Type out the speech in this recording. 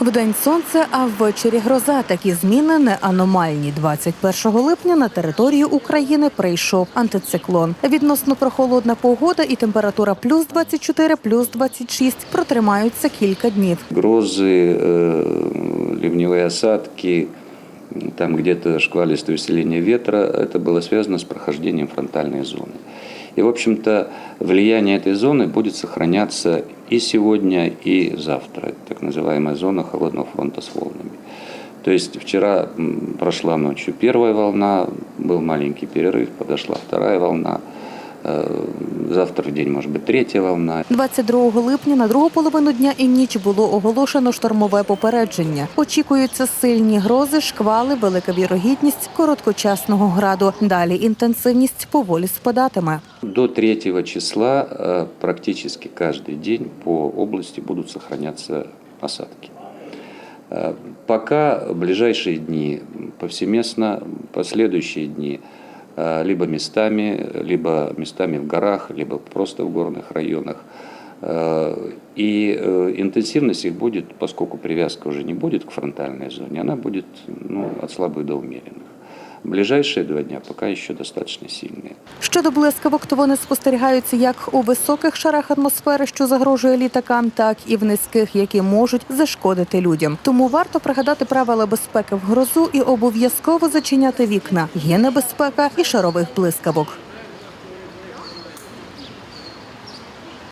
Вдень сонце, а ввечері гроза. Такі зміни не аномальні. 21 липня на територію України прийшов антициклон. Відносно прохолодна погода і температура плюс 24, плюс 26 протримаються кілька днів. Грозы, э, ливневые осадки, там где-то шквалистое усиление ветра, это было связано с прохождением фронтальной зоны. И, в общем-то, влияние этой зоны будет сохраняться и сегодня, и завтра. Так называемая зона холодного фронта с волнами. То есть вчера прошла ночью первая волна, был маленький перерыв, подошла вторая волна. Э, Завтра в день может быть третья волна. 22 липня на другу половину дня і ніч було оголошено штормове попередження. Очікуються сильні грози, шквали, велика вірогідність короткочасного граду. Далі інтенсивність поволі спадатиме. До 3 числа э, практически каждый день по области будут сохраняться осадки. Э, Пока в ближайшие дни повсеместно, последующие дни э, либо местами, либо местами в горах, либо просто в горных районах. Э, И э, интенсивность их будет, поскольку привязка уже не будет к фронтальной зоне, она будет ну, от слабых до умеренных. Ближайшие два дня пока еще достаточно сильные. Щодо блискавок, то вони спостерігаються як у високих шарах атмосфери, що загрожує літакам, так і в низьких, які можуть зашкодити людям. Тому варто пригадати правила безпеки в грозу і обов'язково зачиняти вікна. Є небезпека і шарових блискавок.